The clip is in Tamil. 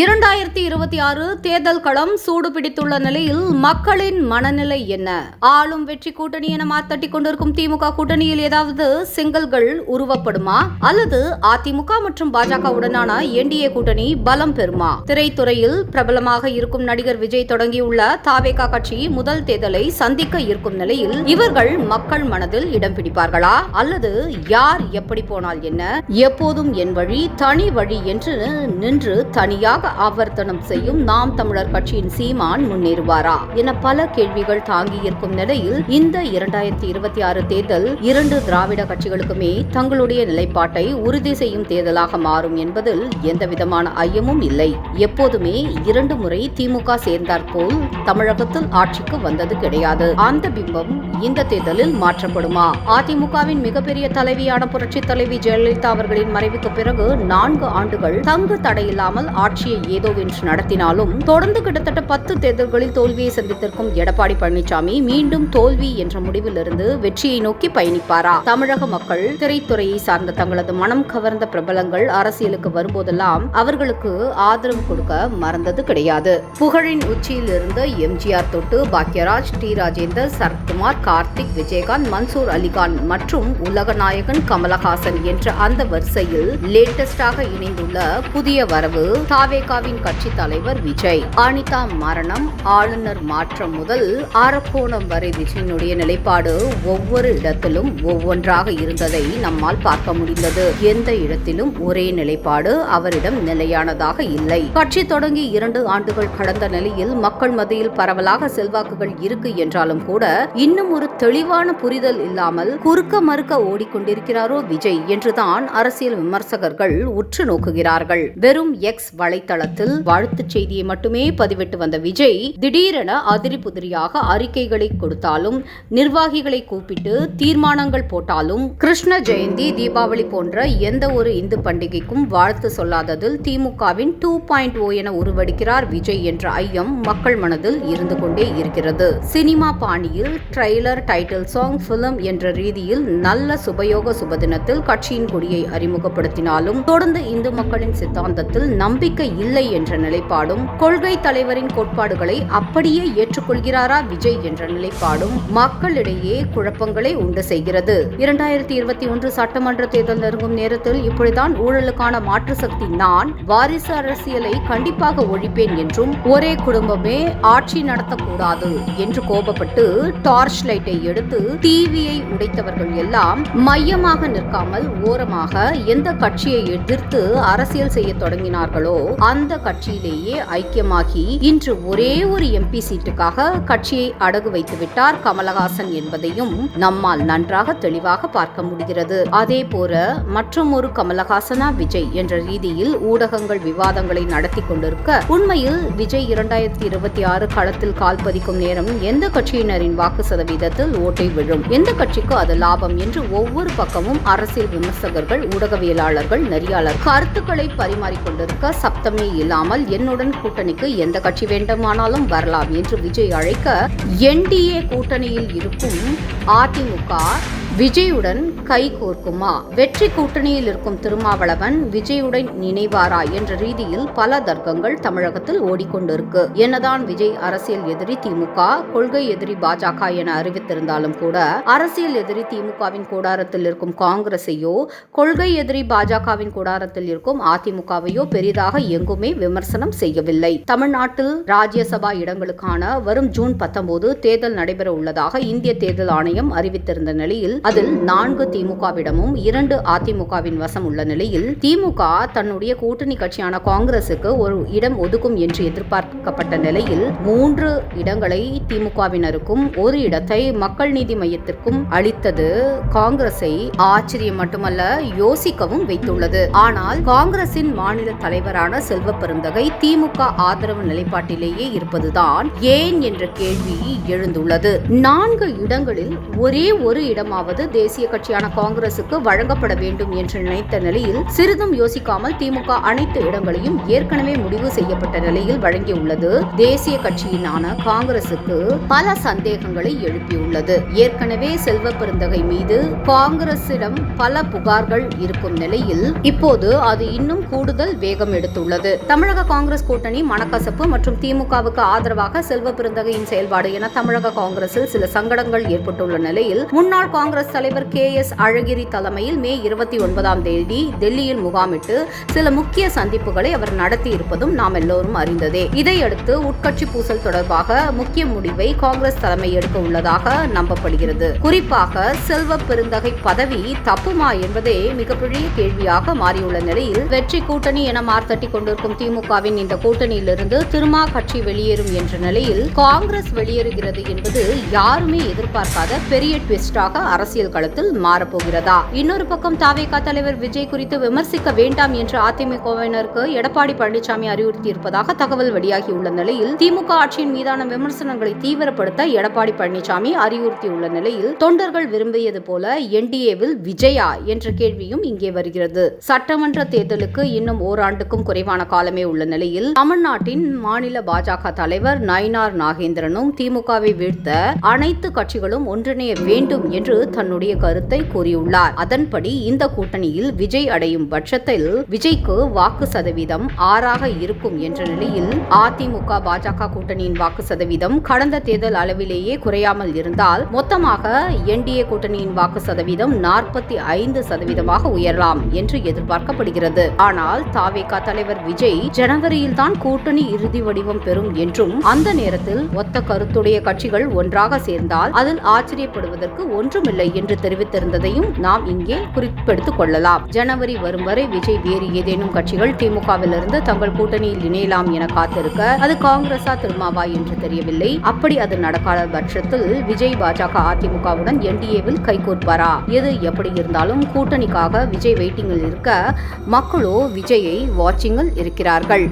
இரண்டாயிரத்தி இருபத்தி ஆறு தேர்தல் களம் சூடு பிடித்துள்ள நிலையில் மக்களின் மனநிலை என்ன? ஆளும் வெற்றி கூட்டணி என மாத்தட்டி கொண்டிருக்கும் திமுக கூட்டணியில் ஏதாவது சிங்கல்கள் உருவப்படுமா? அல்லது அதிமுக மற்றும் பாஜகவுடனான என்டிஏ கூட்டணி பலம் பெறுமா? திரைத்துறையில் பிரபலமாக இருக்கும் நடிகர் விஜய் தொடங்கியுள்ள தாவேகா கட்சி முதல் தேர்தலை சந்திக்க இருக்கும் நிலையில் இவர்கள் மக்கள் மனதில் இடம் பிடிப்பார்களா? அல்லது யார் எப்படி போனால் என்ன? எப்போதும் என் வழி தனி வழி என்று நின்று தனியாக ஆவர்த்தனம் செய்யும் நாம் தமிழர் கட்சியின் சீமான் முன்னேறுவாரா என பல கேள்விகள் தாங்கி இருக்கும் நிலையில் இந்த இரண்டாயிரத்தி இருபத்தி ஆறு தேர்தல் இரண்டு திராவிட கட்சிகளுக்குமே தங்களுடைய நிலைப்பாட்டை உறுதி செய்யும் தேர்தலாக மாறும் என்பதில் எந்தவிதமான ஐயமும் இல்லை. எப்போதுமே இரண்டு முறை திமுக சேர்ந்தாற்போல் தமிழகத்தில் ஆட்சிக்கு வந்தது கிடையாது. அந்த பிம்பம் இந்த தேர்தலில் மாற்றப்படுமா? அதிமுகவின் மிகப்பெரிய தலைவியான புரட்சி தலைவி ஜெயலலிதா அவர்களின் மறைவுக்கு பிறகு நான்கு ஆண்டுகள் தங்கு தடையில்லாமல் ஆட்சி ஆட்சியை ஏதோவென்று நடத்தினாலும் தொடர்ந்து கிட்டத்தட்ட பத்து தேர்தல்களில் தோல்வியை சந்தித்திருக்கும் எடப்பாடி பழனிசாமி மீண்டும் தோல்வி என்ற முடிவிலிருந்து வெற்றியை நோக்கி பயணிப்பாரா? தமிழக மக்கள் திரைத்துறையை சார்ந்த தங்களது மனம் கவர்ந்த பிரபலங்கள் அரசியலுக்கு வரும்போதெல்லாம் அவர்களுக்கு ஆதரவு கொடுக்க மறந்தது கிடையாது. புகழின் உச்சியில் இருந்த எம்ஜிஆர் தொட்டு பாக்யராஜ் டி. ராஜேந்தர் சரத்குமார் கார்த்திக் விஜயகாந்த் மன்சூர் அலிகான் மற்றும் உலகநாயகன் கமலஹாசன் என்ற அந்த வரிசையில் லேட்டஸ்டாக இணைந்துள்ள புதிய வரவு பாஜகவின் கட்சி தலைவர் விஜய். அனிதா மரணம் ஆளுநர் மாற்றம் முதல் அரக்கோணம் வரை விஜயனுடைய நிலைப்பாடு ஒவ்வொரு இடத்திலும் ஒவ்வொன்றாக இருந்ததை நம்மால் பார்க்க முடிந்தது. எந்த இடத்திலும் ஒரே நிலைப்பாடு அவரிடம் நிலையானதாக இல்லை. கட்சி தொடங்கி இரண்டு ஆண்டுகள் கடந்த நிலையில் மக்கள் மத்தியில் பரவலாக செல்வாக்குகள் இருக்கு என்றாலும் கூட இன்னும் ஒரு தெளிவான புரிதல் இல்லாமல் குறுக்க மறுக்க ஓடிக்கொண்டிருக்கிறாரோ விஜய் என்றுதான் அரசியல் விமர்சகர்கள் உற்று நோக்குகிறார்கள். வெறும் எக்ஸ் வலைத்தளத்தில் வாழ்த்துச் செய்தியை மட்டுமே பதிவிட்டு வந்த விஜய் திடீரென அதிரி புதிரியாக அறிக்கைகளை கொடுத்தாலும் நிர்வாகிகளை கூப்பிட்டு தீர்மானங்கள் போட்டாலும் கிருஷ்ண ஜெயந்தி தீபாவளி போன்ற எந்த ஒரு இந்து பண்டிகைக்கும் வாழ்த்து சொல்லாததில் திமுகவின் டூ பாயிண்ட் ஓ என உருவெடுக்கிறார் விஜய் என்ற ஐயம் மக்கள் மனதில் இருந்து கொண்டே இருக்கிறது. சினிமா பாணியில் ட்ரெய்லர் டைட்டில் சாங் பிலிம் என்ற ரீதியில் நல்ல சுபயோக சுபதினத்தில் கட்சியின் கொடியை அறிமுகப்படுத்தினாலும் தொடர்ந்து இந்து மக்களின் சித்தாந்தத்தில் நம்பிக்கை இல்லை என்ற நிலைப்பாடும் கொள்கை தலைவரின் கோட்பாடுகளை அப்படியே ஏற்றுக்கொள்கிறாரா விஜய் என்ற நிலைப்பாடும் மக்களிடையே குழப்பங்களை உண்டு செய்கிறது. இரண்டாயிரத்தி இருபத்தி ஒன்று சட்டமன்ற தேர்தல் நெருங்கும் நேரத்தில் இப்படிதான் ஊழலுக்கான மாற்று சக்தி நான் வாரிசு அரசியலை கண்டிப்பாக ஒழிப்பேன் என்றும் ஒரே குடும்பமே ஆட்சி நடத்தக்கூடாது என்று கோபப்பட்டு டார்ச் லைட்டை எடுத்து டிவியை உடைத்தவர்கள் எல்லாம் மையமாக நிற்காமல் ஓரமாக எந்த கட்சியை எதிர்த்து அரசியல் செய்ய தொடங்கினார்களோ அந்த கட்சியிலேயே ஐக்கியமாகி இன்று ஒரே ஒரு எம்பி சீட்டுக்காக கட்சியை அடகு வைத்து விட்டார் கமலஹாசன் என்பதையும் நம்மால் நன்றாக தெளிவாக பார்க்க முடிகிறது. அதே போல மற்றும் ஒரு கமலஹாசனா விஜய் என்ற ரீதியில் ஊடகங்கள் விவாதங்களை நடத்தி கொண்டிருக்க உண்மையில் விஜய் இரண்டாயிரத்தி இருபத்தி ஆறு களத்தில் கால் பதிக்கும் நேரம் எந்த கட்சியினரின் வாக்கு சதவீதத்தில் ஓட்டை விழும்? எந்த கட்சிக்கு அது லாபம்? என்று ஒவ்வொரு பக்கமும் அரசியல் விமர்சகர்கள் ஊடகவியலாளர்கள் நெறியாளர் கருத்துக்களை பரிமாறிக்கொண்டிருக்க சப்தம் இல்லாமல் என்னுடன் கூட்டணிக்கு எந்த கட்சி வேண்டுமானாலும் வரலாம் என்று விஜய் அழைக்க என்டிஏ கூட்டணியில் இருக்கும் அதிமுக விஜயுடன் கை கோர்க்குமா? வெற்றி கூட்டணியில் இருக்கும் திருமாவளவன் விஜயுடன் நினைவாரா என்ற ரீதியில் பல தர்க்கங்கள் தமிழகத்தில் ஓடிக்கொண்டிருக்கு. என்னதான் விஜய் அரசியல் எதிரி திமுக கொள்கை எதிரி பாஜக என அறிவித்திருந்தாலும் கூட அரசியல் எதிரி திமுகவின் கூடாரத்தில் இருக்கும் காங்கிரஸையோ கொள்கை எதிரி பாஜகவின் கூடாரத்தில் இருக்கும் அதிமுகவையோ பெரிதாக எங்குமே விமர்சனம் செய்யவில்லை. தமிழ்நாட்டில் ராஜ்யசபா இடங்களுக்கான வரும் ஜூன் பத்தொன்பது தேர்தல் நடைபெற உள்ளதாக இந்திய தேர்தல் ஆணையம் அறிவித்திருந்த நிலையில் அதில் நான்கு திமுகவிடமும் இரண்டு அதிமுகவின் வசம் உள்ள நிலையில் திமுக தன்னுடைய கூட்டணி கட்சியான காங்கிரசுக்கு ஒரு இடம் ஒதுக்கும் என்று எதிர்பார்க்கப்பட்ட நிலையில் மூன்று இடங்களை திமுகவினருக்கும் ஒரு இடத்தை மக்கள் நீதி மையத்திற்கும் அளித்தது காங்கிரஸை ஆச்சரியம் மட்டுமல்ல யோசிக்கவும் வைத்துள்ளது. ஆனால் காங்கிரசின் மாநில தலைவரான செல்வ பெருந்தகை திமுக ஆதரவு நிலைப்பாட்டிலேயே இருப்பதுதான் ஏன் என்ற கேள்வி எழுந்துள்ளது. நான்கு இடங்களில் ஒரே ஒரு இடமாவது சீட்டாவது தேசிய கட்சியான காங்கிரசுக்கு வழங்கப்பட வேண்டும் என்று நினைத்த நிலையில் சிறிதும் யோசிக்காமல் திமுக அனைத்து இடங்களையும் ஏற்கனவே முடிவு செய்யப்பட்ட நிலையில் வழங்கியுள்ளது. தேசிய கட்சியினான காங்கிரசுக்கு பல சந்தேகங்களை எழுப்பியுள்ளது. ஏற்கனவே செல்வ பெருந்தகை மீது காங்கிரசிடம் பல புகார்கள் இருக்கும் நிலையில் இப்போது அது இன்னும் கூடுதல் வேகம் எடுத்துள்ளது. தமிழக காங்கிரஸ் கூட்டணி மனக்கசப்பு மற்றும் திமுகவுக்கு ஆதரவாக செல்வ பெருந்தகையின் செயல்பாடு என தமிழக காங்கிரஸில் சில சங்கடங்கள் ஏற்பட்டுள்ள நிலையில் முன்னாள் காங்கிரஸ் தலைவர் கே எஸ் அழகிரி தலைமையில் மே இருபத்தி ஒன்பதாம் தேதி டெல்லியில் முகாமிட்டு சில முக்கிய சந்திப்புகளை அவர் நடத்தி இருப்பதும் நாம் எல்லோரும் அறிந்ததே. இதையடுத்து உட்கட்சி பூசல் தொடர்பாக முக்கிய முடிவை காங்கிரஸ் தலைமை எடுக்க உள்ளதாக நம்பப்படுகிறது. குறிப்பாக செல்வ பெருந்தகை பதவி தப்புமா என்பதே மிகப்பெரிய கேள்வியாக மாறியுள்ள நிலையில் வெற்றி கூட்டணி என மார்த்தட்டி கொண்டிருக்கும் திமுகவின் இந்த கூட்டணியிலிருந்து திருமா கட்சி வெளியேறும் என்ற நிலையில் காங்கிரஸ் வெளியேறுகிறது என்பது யாருமே எதிர்பார்க்காத பெரிய ட்விஸ்டாக அரசு அரசியல் களத்தில் மாறப்போகிறதா? இன்னொரு பக்கம் தாவேகா தலைவர் விஜய் குறித்து விமர்சிக்க வேண்டாம் என்று அதிமுகவினருக்கு எடப்பாடி பழனிசாமி அறிவுறுத்தியிருப்பதாக தகவல் வெளியாகியுள்ள நிலையில் திமுக ஆட்சியின் மீதான விமர்சனங்களை தீவிரப்படுத்த எடப்பாடி பழனிசாமி அறிவுறுத்தியுள்ள நிலையில் தொண்டர்கள் விரும்பியது போல என்டிஏவில் விஜயா என்ற கேள்வியும் இங்கே வருகிறது. சட்டமன்ற தேர்தலுக்கு இன்னும் ஓராண்டுக்கும் குறைவான காலமே உள்ள நிலையில் தமிழ்நாட்டின் மாநில பாஜக தலைவர் நயினார் நாகேந்திரனும் திமுகவை வீழ்த்த அனைத்து கட்சிகளும் ஒன்றிணைய வேண்டும் என்று தன்னுடைய கருத்தை கூறியுள்ளார். அதன்படி இந்த கூட்டணியில் விஜய் அடையும் பட்சத்தில் விஜய்க்கு வாக்கு சதவீதம் ஆறாக இருக்கும் என்ற நிலையில் அதிமுக பாஜக கூட்டணியின் வாக்கு சதவீதம் கடந்த தேர்தல் அளவிலேயே குறையாமல் இருந்தால் மொத்தமாக என்டிஏ கூட்டணியின் வாக்கு சதவீதம் நாற்பத்தி ஐந்து சதவீதமாக உயரலாம் என்று எதிர்பார்க்கப்படுகிறது. ஆனால் தாவேகா தலைவர் விஜய் ஜனவரியில் தான் கூட்டணி இறுதி வடிவம் பெறும் என்றும் அந்த நேரத்தில் ஒத்த கருத்துடைய கட்சிகள் ஒன்றாக சேர்ந்தால் அதில் ஆச்சரியப்படுவதற்கு ஒன்றுமில்லை என்று தெரிவித்திருந்ததையும் நாம் இங்கே குறிப்பெடுத்துக் கொள்ளலாம். ஜனவரி வரும் வரை விஜய் வேறு ஏதேனும் கட்சிகள் திமுகவிலிருந்து தங்கள் கூட்டணியில் இணையலாம் என காத்திருக்க அது காங்கிரசா திருமாவா என்று தெரியவில்லை. அப்படி அது நடக்காத பட்சத்தில் விஜய் பாஜக அதிமுகவுடன் என்டிஏவில் கைகோர்ப்பாரா எது எப்படி இருந்தாலும் கூட்டணிக்காக விஜய் வெயிட்டிங்கில் இருக்க மக்களோ விஜயை வாட்சிங்கில் இருக்கிறார்கள்.